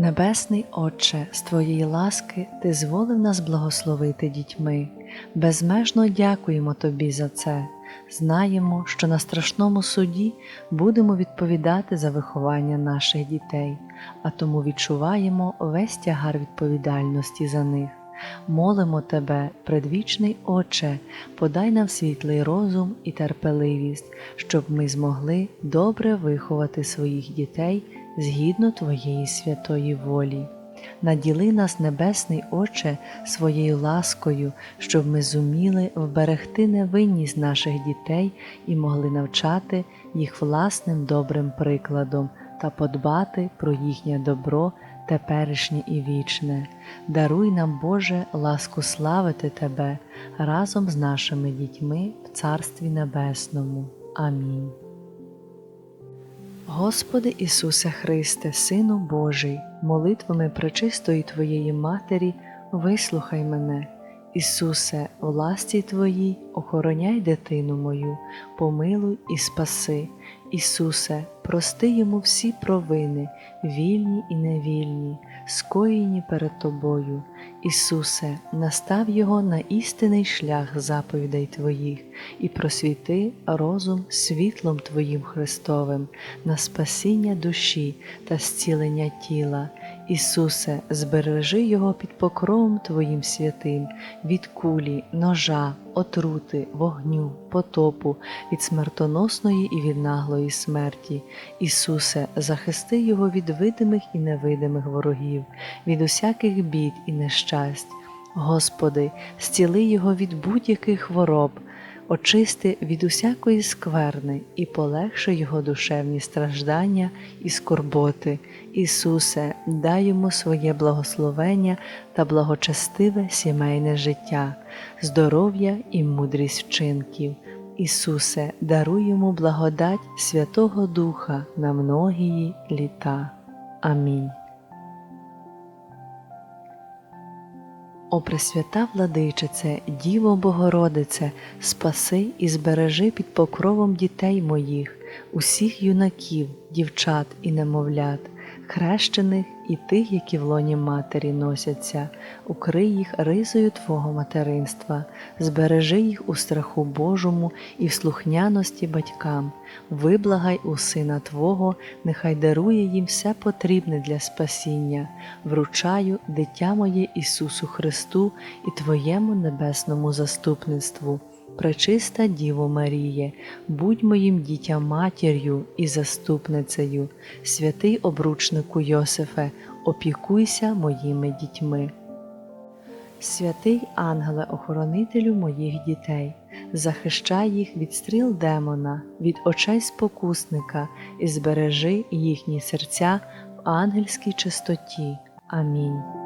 Небесний Отче, з Твоєї ласки Ти зволив нас благословити дітьми. Безмежно дякуємо Тобі за це. Знаємо, що на страшному суді будемо відповідати за виховання наших дітей, а тому відчуваємо весь тягар відповідальності за них. Молимо Тебе, предвічний Отче, подай нам світлий розум і терпеливість, щоб ми змогли добре виховати своїх дітей згідно Твоєї святої волі. Наділи нас, Небесний Отче, своєю ласкою, щоб ми зуміли вберегти невинність наших дітей і могли навчати їх власним добрим прикладом та подбати про їхнє добро теперішнє і вічне. Даруй нам, Боже, ласку славити Тебе разом з нашими дітьми в Царстві Небесному. Амінь. Господи Ісусе Христе, Сину Божий, молитвами пречистої Твоєї Матері, вислухай мене. Ісусе, в ласті Твоїй охороняй дитину мою, помилуй і спаси. Ісусе, прости йому всі провини, вільні і невільні, скоєні перед Тобою. Ісусе, настав його на істинний шлях заповідей Твоїх і просвіти розум світлом Твоїм Христовим на спасіння душі та зцілення тіла. Ісусе, збережи його під покровом Твоїм святим, від кулі, ножа, отрути, вогню, потопу, від смертоносної і від наглої смерті. Ісусе, захисти його від видимих і невидимих ворогів, від усяких бід і нещасть. Господи, зціли його від будь-яких хвороб, очисти від усякої скверни і полегши його душевні страждання і скорботи. Ісусе, дай йому своє благословення та благочестиве сімейне життя, здоров'я і мудрість вчинків. Ісусе, даруй йому благодать Святого Духа на многії літа. Амінь. О Пресвята Владичице, Діво Богородице, спаси і збережи під покровом дітей моїх, усіх юнаків, дівчат і немовлят, хрещених і тих, які в лоні матері носяться, укрий їх ризою Твого материнства, збережи їх у страху Божому і в слухняності батькам, виблагай у Сина Твого, нехай дарує їм все потрібне для спасіння, вручаю дитя моє Ісусу Христу і Твоєму небесному заступництву. Пречиста Діво Маріє, будь моїм дітям матір'ю і заступницею, святий обручнику Йосифе, опікуйся моїми дітьми. Святий ангеле охоронителю моїх дітей, захищай їх від стріл демона, від очей спокусника і збережи їхні серця в ангельській чистоті. Амінь.